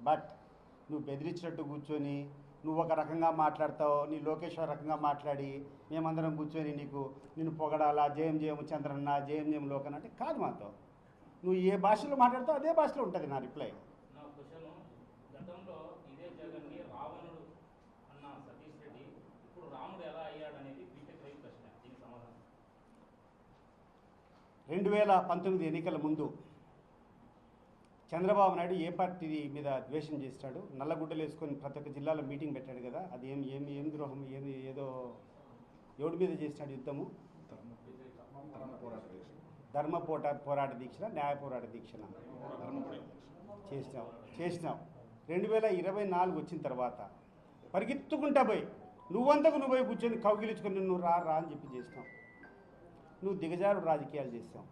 But నువ్వు బెదిరించినట్టు కూర్చొని నువ్వు ఒక రకంగా మాట్లాడతావు నీ లోకేష్ ఒక రకంగా మాట్లాడి మేమందరం కూర్చొని నీకు నిన్ను పొగడాలా జయం జయం చంద్రన్న జయం జయం లోకన్ అంటే కాదు మాతో. నువ్వు ఏ భాషలో మాట్లాడతావు అదే భాషలో ఉంటుంది నా రిప్లై. రెండు వేల పంతొమ్మిది ఎన్నికల ముందు చంద్రబాబు నాయుడు ఏ పార్టీ మీద ద్వేషం చేస్తాడు? నల్లగుడ్డలు వేసుకొని ప్రతి ఒక్క జిల్లాలో మీటింగ్ పెట్టాడు కదా అది ఏం ఏం ఏం ద్రోహం? ఏమి ఏదో ఎవడి మీద చేసినాడు యుద్ధము? ధర్మ పోట పోరాట దీక్ష న్యాయ పోరాట దీక్షన? చేసినావు చేసినావు. రెండు వేల ఇరవై నాలుగు వచ్చిన తర్వాత పరిగెత్తుకుంటా పోయి నువ్వంతకు నువ్వు పోయి కూర్చొని కౌగిలించుకొని నువ్వు రా రా అని చెప్పి చేసినావు. నువ్వు దిగజారు రాజకీయాలు చేస్తావు.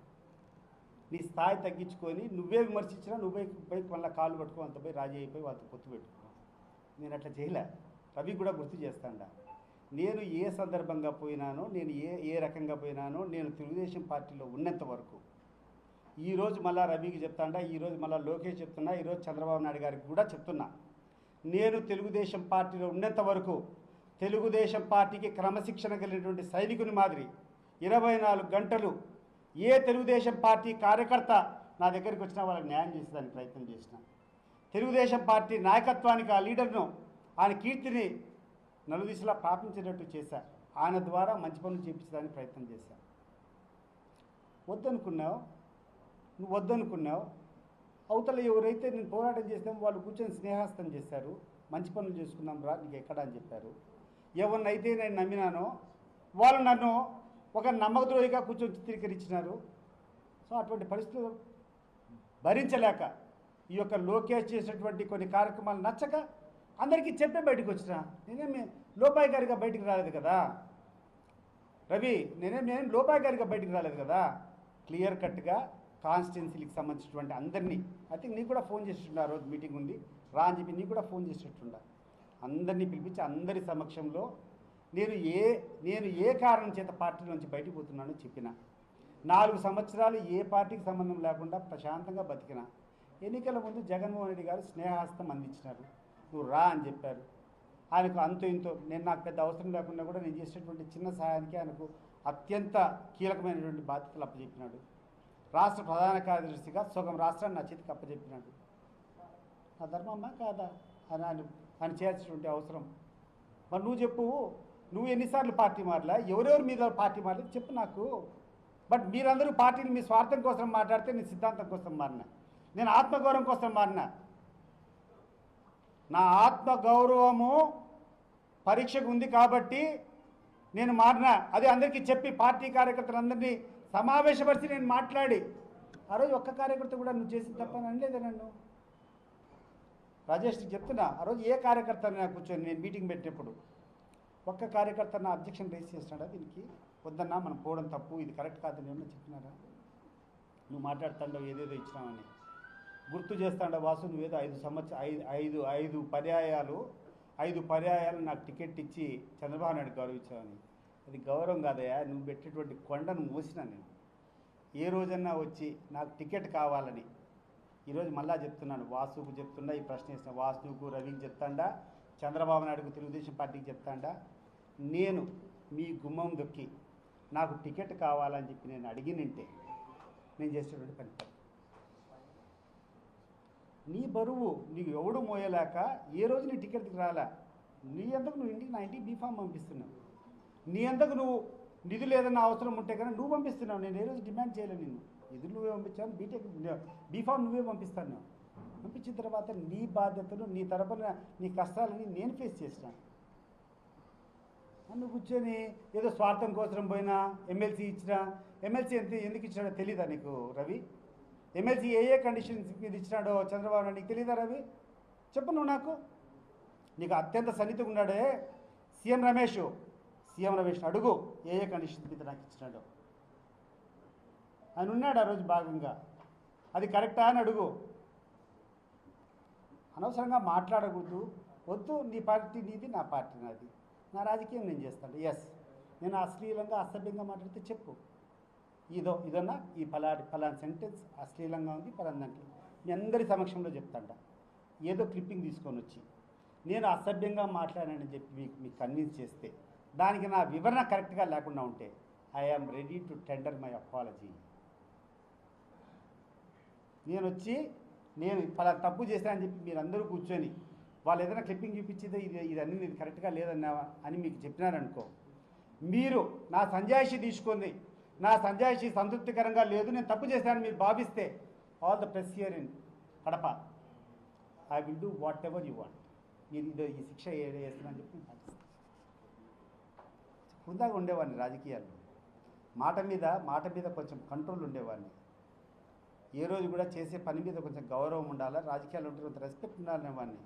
నీ స్థాయి తగ్గించుకొని నువ్వే విమర్శించినా నువ్వే పోయి మళ్ళీ కాలు పట్టుకో అంత పోయి రాజీ అయిపోయి వాళ్ళతో పొత్తు పెట్టుకో. నేను అట్లా చేయలే. రవి కూడా గుర్తు చేస్తాడా. నేను ఏ సందర్భంగా పోయినానో నేను ఏ ఏ రకంగా పోయినానో నేను తెలుగుదేశం పార్టీలో ఉన్నంత వరకు ఈరోజు మళ్ళీ రవికి చెప్తాడా ఈరోజు మళ్ళీ లోకేష్ చెప్తున్నా ఈరోజు చంద్రబాబు నాయుడు గారికి కూడా చెప్తున్నా. నేను తెలుగుదేశం పార్టీలో ఉన్నంత వరకు తెలుగుదేశం పార్టీకి క్రమశిక్షణ కలిగినటువంటి సైనికుని మాదిరి ఇరవై నాలుగు గంటలు ఏ తెలుగుదేశం పార్టీ కార్యకర్త నా దగ్గరికి వచ్చినా వాళ్ళకి న్యాయం చేసేదానికి ప్రయత్నం చేసిన. తెలుగుదేశం పార్టీ నాయకత్వానికి ఆ లీడర్ను ఆయన కీర్తిని నలుదిశలా ప్రాపించేటట్టు చేశా. ఆయన ద్వారా మంచి పనులు చేయించడానికి ప్రయత్నం చేశా. వద్దనుకున్నావు? నువ్వు వద్దనుకున్నావు? అవతల ఎవరైతే నేను పోరాటం చేస్తామో వాళ్ళు కూర్చొని స్నేహాస్తం చేశారు. మంచి పనులు చేసుకుందాం రా నీకు ఎక్కడ అని చెప్పారు. ఎవరినైతే నేను నమ్మినానో వాళ్ళు నన్ను ఒక నమ్మకద్రోహిగా కూర్చొని చిత్రీకరించినారు. సో అటువంటి పరిస్థితులు భరించలేక ఈ యొక్క లోకేష్ చేసినటువంటి కొన్ని కార్యక్రమాలు నచ్చక అందరికీ చెప్పే బయటకు వచ్చిన నేనేమి లోపాయి గారిగా బయటికి రాలేదు కదా. రవి నేనేం నేనేం లోపాయి గారిగా బయటికి రాలేదు కదా. క్లియర్ కట్గా కాన్స్టిట్యున్సీలకు సంబంధించినటువంటి అందరినీ ఐ థింక్ నీకు కూడా ఫోన్ చేసిట్టుండ ఆ రోజు మీటింగ్ ఉంది. రా అని చెప్పి నీకు కూడా ఫోన్ చేసిట్టుండ అందరినీ పిలిపించి అందరి సమక్షంలో నేను ఏ నేను ఏ కారణం చేత పార్టీ నుంచి బయటికి పోతున్నానో చెప్పిన. నాలుగు సంవత్సరాలు ఏ పార్టీకి సంబంధం లేకుండా ప్రశాంతంగా బతికిన. ఎన్నికల ముందు జగన్మోహన్ రెడ్డి గారు స్నేహాస్తం అందించినారు. నువ్వు రా అని చెప్పారు. ఆయనకు అంతో ఇంతో నేను నాకు పెద్ద అవసరం లేకుండా కూడా నేను చేసినటువంటి చిన్న సహాయానికి ఆయనకు అత్యంత కీలకమైనటువంటి బాధ్యతలు అప్పచెప్పినాడు. రాష్ట్ర ప్రధాన కార్యదర్శిగా సగం రాష్ట్రాన్ని నా చేతికి అప్పచెప్పినాడు. నా ధర్మమ్మా కాదా? అని ఆయన ఆయన చేయాల్సినటువంటి అవసరం. మరి నువ్వు చెప్పు. నువ్వు ఎన్నిసార్లు పార్టీ మారలా? ఎవరెవరు మీద పార్టీ మారలేదు చెప్పు నాకు. బట్ మీరందరూ పార్టీని మీ స్వార్థం కోసం మాట్లాడితే నేను సిద్ధాంతం కోసం మారినా? నేను ఆత్మగౌరవం కోసం మారినా? నా ఆత్మగౌరవము పరీక్షకు ఉంది కాబట్టి నేను మారినా? అది అందరికీ చెప్పి పార్టీ కార్యకర్తలందరినీ సమావేశపరిచి నేను మాట్లాడి. ఆ రోజు ఒక్క కార్యకర్త కూడా నువ్వు చేసి తప్పని అనలేదే నన్ను. రాజేష్ చెప్తున్నా ఆ రోజు ఏ కార్యకర్త కూర్చొని నేను మీటింగ్ పెట్టినప్పుడు ఒక్క కార్యకర్త నా అబ్జెక్షన్ రేస్ చేసినాడా దీనికి? వద్దన్నా మనం పోవడం తప్పు ఇది కరెక్ట్ కాదని ఏమన్నా చెప్పినారా? నువ్వు మాట్లాడుతాండవు ఏదేదో ఇచ్చినావని. గుర్తు చేస్తాడా వాసు నువ్వేదో ఐదు సంవత్సరం ఐదు ఐదు ఐదు పర్యాయాలు ఐదు పర్యాయాలు నాకు టికెట్ ఇచ్చి చంద్రబాబు నాయుడు గౌరవించావని. అది గౌరవం కాదయ్యా నువ్వు పెట్టేటువంటి కొండను మోసినా నేను. ఏ రోజన్నా వచ్చి నాకు టికెట్ కావాలని. ఈరోజు మళ్ళా చెప్తున్నాను వాసుకు చెప్తున్నా ఈ ప్రశ్న వేసిన వాసుకు రవికి చెప్తాండా చంద్రబాబు నాయుడుకు తెలుగుదేశం పార్టీకి చెప్తాండా నేను మీ గుమ్మం దొక్కి నాకు టికెట్ కావాలని చెప్పి నేను అడిగినంటే నేను చేసేటువంటి పని నీ బరువు నీకు ఎవడు మోయలేక ఏ రోజు నీ టికెట్కి రాలా? నీ అంతకు నువ్వు ఇంటికి నా ఇంటికి బీఫామ్ పంపిస్తున్నావు. నీ ఎంతకు నువ్వు నిధులు ఏదైనా అవసరం ఉంటే కానీ నువ్వు పంపిస్తున్నావు. నేను ఏ రోజు డిమాండ్ చేయలేను నిన్ను. నిధులు నువ్వే పంపించాను బీటెక్ బీఫామ్ నువ్వే పంపిస్తాను పంపించిన తర్వాత నీ బాధ్యతలు నీ తరపున నీ కష్టాలని నేను ఫేస్ చేసినాను నన్ను కూర్చొని ఏదో స్వార్థం కోసం పోయినా ఎమ్మెల్సీ ఇచ్చినా ఎమ్మెల్సీ ఎంత ఎందుకు ఇచ్చినాడో తెలీదా నీకు రవి? ఎమ్మెల్సీ ఏ ఏ కండిషన్స్ మీద ఇచ్చినాడో చంద్రబాబు నాయుడు నీకు తెలీదా రవి? చెప్పు నువ్వు నాకు. నీకు అత్యంత సన్నిహితంగా ఉన్నాడే సీఎం రమేష్. సీఎం రమేష్ అడుగు ఏ ఏ కండిషన్స్ మీద నాకు ఇచ్చినాడో. ఆయన ఉన్నాడు ఆ రోజు భాగంగా. అది కరెక్టా అని అడుగు. అనవసరంగా మాట్లాడకూడదు. వద్దు నీ పార్టీ నీది నా పార్టీ నాది. నా రాజకీయం నేను చేస్తాను. ఎస్ నేను అశ్లీలంగా అసభ్యంగా మాట్లాడితే చెప్పు. ఇదో ఇదన్నా ఈ పలాడి పలాని సెంటెన్స్ అశ్లీలంగా ఉంది పలాందంటే మీ అందరి సమక్షంలో చెప్తాంట. ఏదో క్లిప్పింగ్ తీసుకొని వచ్చి నేను అసభ్యంగా మాట్లాడానని చెప్పి మీకు మీకు కన్విన్స్ చేస్తే దానికి నా వివరణ కరెక్ట్గా లేకుండా ఉంటే I am ready to tender my apology నేను వచ్చి నేను పలా తప్పు చేశానని చెప్పి మీరు అందరూ కూర్చొని వాళ్ళు ఏదైనా క్లిప్పింగ్ చూపించేది ఇది ఇది అన్ని ఇది కరెక్ట్గా లేదన్నావా అని మీకు చెప్పినారనుకో మీరు నా సంజాయిషి తీసుకుంది నా సంజాయిషి సంతృప్తికరంగా లేదు నేను తప్పు చేశానని మీరు భావిస్తే all the press here in Kadapa I will do whatever you want నేను ఇదో ఈ శిక్ష ఏ- చెప్పి హుందాగా ఉండేవాడిని రాజకీయాల్లో. మాట మీద మాట మీద కొంచెం కంట్రోల్ ఉండేవాడిని. ఏ రోజు కూడా చేసే పని మీద కొంచెం గౌరవం ఉండాలా రాజకీయాలు ఉంటే కొంత రెస్పెక్ట్ ఉండాలనేవాడిని.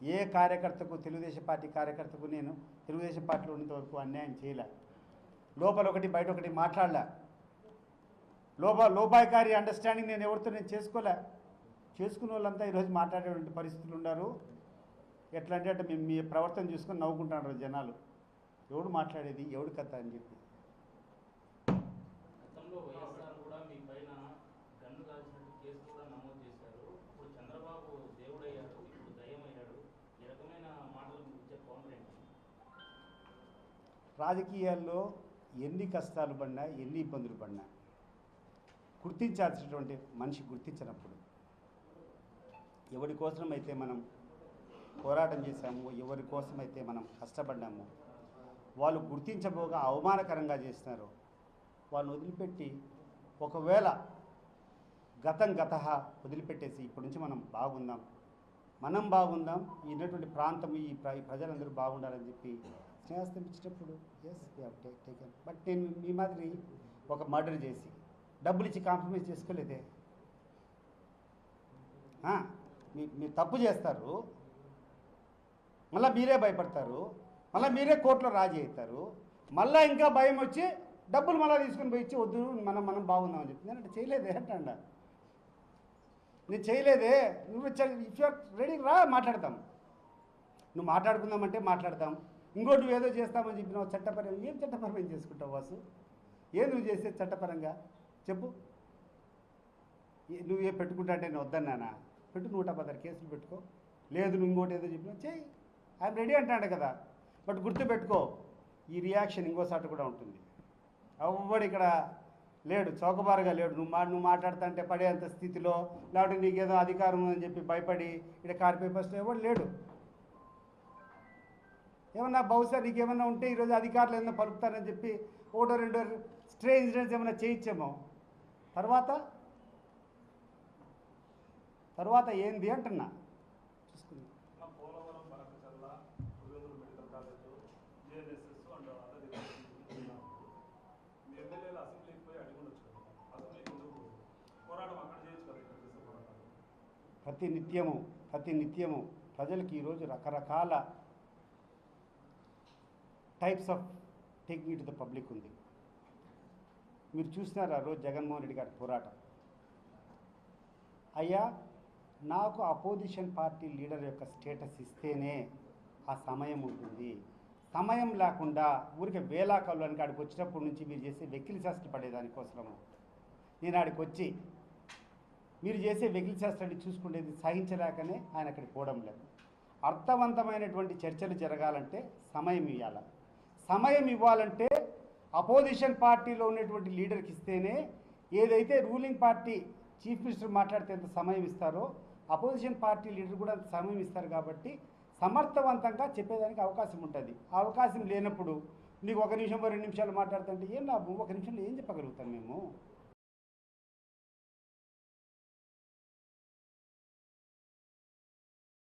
ఏ కార్యకర్తకు తెలుగుదేశం పార్టీ కార్యకర్తకు నేను తెలుగుదేశం పార్టీలో ఉన్నంత వరకు అన్యాయం చేయలే. లోపల ఒకటి బయట ఒకటి మాట్లాడలే. లోపా లోపాయకారి అండర్స్టాండింగ్ నేను ఎవరితో నేను చేసుకోలే. చేసుకున్న వాళ్ళంతా ఈరోజు మాట్లాడేటువంటి పరిస్థితులు ఉన్నారు. ఎట్లా అంటే అంటే మేము మీ ప్రవర్తన చూసుకొని నవ్వుకుంటున్నారు జనాలు. ఎవడు మాట్లాడేది? ఎవడు కథ అని చెప్పి గతంలో వైఎస్ఆర్ కూడా మీ పైన గన్ను కాల్చినట్టు కేసు కూడా నమోదు చేశారు ఇప్పుడు చంద్రబాబు దేవుడయ్యాడు ఇప్పుడు దయ్యమయ్యాడు ఈ రకమైన మాటలు మీకు ఇచ్చే కౌంటర్ ఏంటి రాజకీయాల్లో ఎన్ని కష్టాలు పడినా ఎన్ని ఇబ్బందులు పడినా గుర్తించాల్సినటువంటి మనిషి గుర్తించినప్పుడు ఎవరి కోసమైతే మనం పోరాటం చేశాము ఎవరి కోసమైతే మనం కష్టపడ్డామో వాళ్ళు గుర్తించబోగా అవమానకరంగా చేసినారో వాళ్ళని వదిలిపెట్టి ఒకవేళ గతం గత వదిలిపెట్టేసి ఇప్పటి నుంచి మనం బాగుందాం మనం బాగుందాం ఈ ఉన్నటువంటి ప్రాంతం ఈ ప్ర ఈ ప్రజలందరూ బాగుండాలని చెప్పి స్నేహస్థం ఇచ్చినప్పుడు ఎస్ టేకెన్ బట్ నేను మీ మాదిరి ఒక మర్డర్ చేసి డబ్బులు ఇచ్చి కాంప్రమైజ్ చేసుకోలేదే. మీ మీరు తప్పు చేస్తారు. మళ్ళీ మీరే భయపడతారు. మళ్ళీ మీరే కోర్టులో రాజీ అవుతారు. మళ్ళీ ఇంకా భయం వచ్చి డబ్బులు మళ్ళీ తీసుకుని పోయి ఇచ్చి వద్దు మనం మనం బాగుందామని చెప్పి. నేను అంటే చేయలేదే అంటాడా. నేను చేయలేదే. నువ్వు ఇఫ్ యూఆర్ రెడీ రా మాట్లాడతాం. నువ్వు మాట్లాడుకుందామంటే మాట్లాడతాం. ఇంకోటి నువ్వు ఏదో చేస్తామని చెప్పినావు చట్టపరంగా ఏం చట్టపరమైన చేసుకుంటావు వాసు? ఏం నువ్వు చేసేది చట్టపరంగా? చెప్పు. ఏ- నువ్వు ఏ పెట్టుకుంటా అంటే నేను వద్దన్నానా పెట్టు నూట పదహారు కేసులు పెట్టుకో. లేదు నువ్వు ఇంకోటి ఏదో చెప్పినా చేయి ఐఎమ్ రెడీ అంటాడు కదా. బట్ గుర్తుపెట్టుకో ఈ రియాక్షన్ ఇంకోసారి కూడా ఉంటుంది. ఎవ్వడు ఇక్కడ లేడు చౌకబారుగా లేడు. నువ్వు మా నువ్వు మాట్లాడుతుంటే పడేంత స్థితిలో లేకపోతే నీకేదో అధికారం ఉందని చెప్పి భయపడి ఇక్కడ కార్ ఫస్ట్ ఎవడు లేడు. ఏమన్నా బహుశా నీకు ఏమన్నా ఉంటే ఈరోజు అధికారులు ఏమైనా పలుకుతారని చెప్పి ఒకటో రెండో స్ట్రే ఇన్సిడెంట్స్ ఏమైనా చేయించామో? తర్వాత? తర్వాత ఏంది అంటున్నా? చూసుకుందాం ప్రతి నిత్యము ప్రతి నిత్యము ప్రజలకి ఈరోజు రకరకాల types of taking to the public ఉంది. మీరు చూసినారు ఆ రోజు జగన్మోహన్ రెడ్డి గారి పోరాటం? అయ్యా నాకు అపోజిషన్ పార్టీ లీడర్ యొక్క స్టేటస్ ఇస్తేనే ఆ సమయం ఉంటుంది. సమయం లేకుండా ఊరికి వేలాకాలానికి ఆడికి వచ్చినప్పటి నుంచి మీరు చేసే వెకిలి శాస్త్రం పడేదానికోసము నేను ఆడికి వచ్చి మీరు చేసే వెకిలి శాస్త్రాన్ని చూసుకునేది సహించలేకనే ఆయన అక్కడికి పోవడం లేదు. అర్థవంతమైనటువంటి చర్చలు జరగాలంటే సమయం ఇవ్వాలి సమయం ఇవ్వాలంటే అపోజిషన్ పార్టీలో ఉన్నటువంటి లీడర్కి ఇస్తేనే ఏదైతే రూలింగ్ పార్టీ చీఫ్ మినిస్టర్ మాట్లాడితే ఎంత సమయం ఇస్తారో అపోజిషన్ పార్టీ లీడర్ కూడా అంత సమయం ఇస్తారు కాబట్టి సమర్థవంతంగా చెప్పేదానికి అవకాశం ఉంటుంది. అవకాశం లేనప్పుడు నీకు ఒక నిమిషం రెండు నిమిషాలు మాట్లాడుతుంటే ఏం లాభం ఒక నిమిషంలో ఏం చెప్పగలుగుతాం మేము?